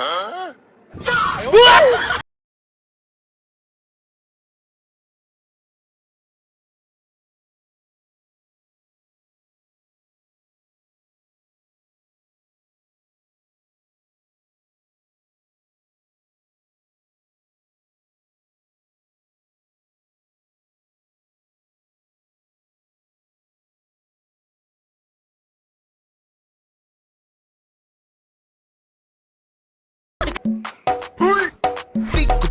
嗯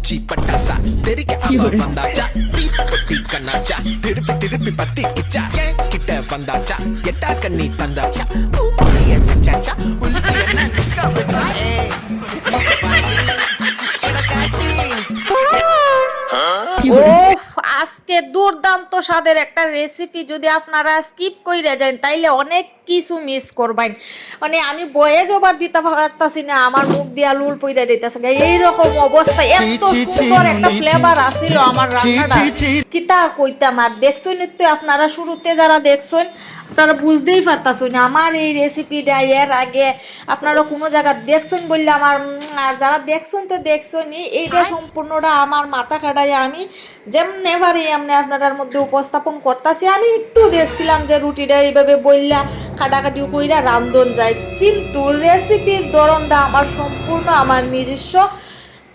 தீக்குச்சி பட்டாசா தெருக்க அவ வந்தாச்சா தீப்பொட்டி கண்ணாச்சா திருப்பி திருப்பி பத்திக்குச்சா என் கிட்ட வந்தாச்சா எட்டா கண்ணி தந்தாச்சா ஊசிய தச்சாச்சா உள்ள என்ன நிக்க வச்சா ஏய், எட காட்டி ও আজকে দুর্দান্ত স্বাদের একটা রেসিপি যদি আপনারা স্কিপ কইরা যান তাইলে অনেক কিছু মিস করবেন। মানে আমি বয়ে জবার দিতে পারতাছি না আমার মুখ দিয়া লুল পইরা দিতেছে এইরকম অবস্থা এত সুন্দর একটা ফ্লেভার আসিল আমার রান্নাটা কিতা কইতাম আর দেখছেন তো আপনারা শুরুতে যারা দেখছেন আপনারা বুঝতেই পারতাছেন আমার এই রেসিপিটা এর আগে আপনারা কোনো জায়গা দেখছেন বললে আমার আর যারা দেখছেন তো দেখছেনই এইটা সম্পূর্ণটা আমার মাথা কাটায় আমি যেমনে পারি এমনি আপনার মধ্যে উপস্থাপন করতেছি। আমি একটু দেখছিলাম যে রুটিটা এইভাবে বললা কাটাকাটি কইরা রামদন যায়। কিন্তু রেসিপির ধরনটা আমার সম্পূর্ণ আমার নিজস্ব।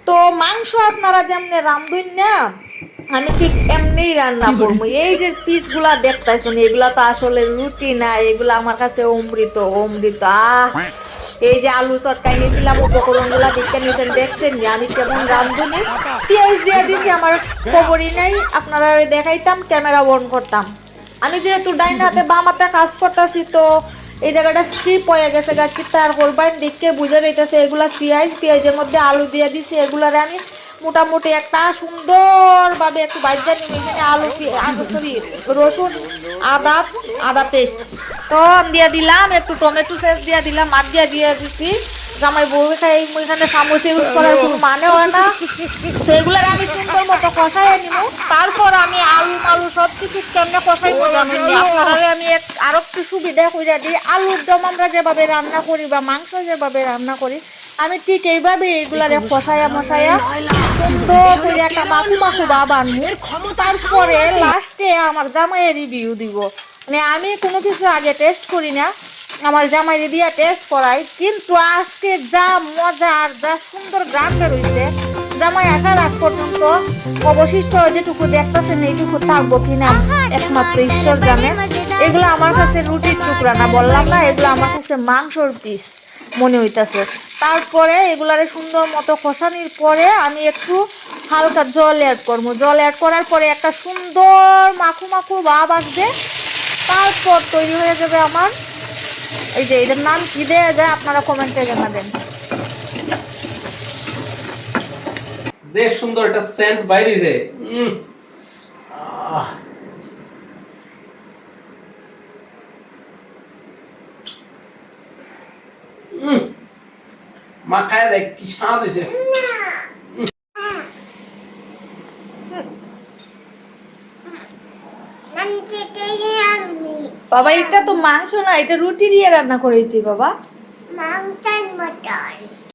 তো মাংস আপনারা যেমনি রান্ধুন না আমি ঠিক এমনিই রান্না করব। এই যে পিসগুলা দেখতেছেন এগুলা তো আসলে রুটি না এগুলা আমার কাছে অমৃত অমৃত। আহ! এই যে আলু চটকাই নিয়েছিলাম উপকরণগুলা দেখে নিয়েছেন দেখছেন আমি কেমন রান্ধুনি পেঁয়াজ দিয়ে দিছি আমার খবরই নাই। আপনারা দেখাইতাম ক্যামেরা অন করতাম। আমি যেহেতু ডাইন হাতে বাম হাতে কাজ করতেছি তো এই জায়গাটা স্কিপ হয়ে গেছে গাছ তার করবেন দেখে বুঝে যাইতেছে এগুলা পেঁয়াজ পেঁয়াজের মধ্যে আলু দিয়ে দিছি এগুলারে আমি মোটামুটি একটা সুন্দরভাবে একটু বাজ্যা নিয়ে এখানে আলু আলু সরি, রসুন, আদা আদা পেস্ট তো দিয়ে দিলাম, একটু টমেটো সস দিয়ে দিলাম আর দিয়ে দিয়ে দিচ্ছি জামাই বউ খাই এখানে চামচ ইউজ করার কোনো মানে হয় না। সেগুলোর আমি সুন্দর মতো কষাই নিব। তারপর আমি কিছু কেমনে কষাই আপনারা আমি আরও একটু সুবিধা করে দিই। আলুর দম আমরা যেভাবে রান্না করি বা মাংস যেভাবে রান্না করি আমি ঠিক এইভাবে এইগুলারে কষায়া মশায়া সুন্দর করে একটা মাখু মাখু ভাব আনব। তারপরে লাস্টে আমার জামাইয়ের রিভিউ দিব। মানে আমি কোনো কিছু আগে টেস্ট করি না। আমার জামাই দিয়া টেস্ট করাই। কিন্তু আজকে যা মজা আর যা সুন্দর গ্রাম বেরোইছে জামাই আসার আগ পর্যন্ত অবশিষ্ট যেটুকু দেখতেছেন এইটুকু থাকব কিনা একমাত্র ঈশ্বর জানে। এগুলো আমার কাছে রুটির টুকরা না বললাম না এগুলো আমার কাছে মাংসর পিস মনে হইতাছে। তারপরে এগুলারে সুন্দর মতো কষানির পরে আমি একটু হালকা জল অ্যাড করব। জল অ্যাড করার পরে একটা সুন্দর মাখু মাখু ভাব আসবে। তারপর তৈরি হয়ে যাবে আমার এই যে এটার নাম কি দেওয়া যায় আপনারা কমেন্টে জানাবেন। যে সুন্দর একটা সেন্ট বাইরেছে। আহ। উম। দেখ কি স্বাদ হয়েছে বাবা এটা তো মাংস না এটা রুটি দিয়ে রান্না করেছি বাবা Mountain mutton.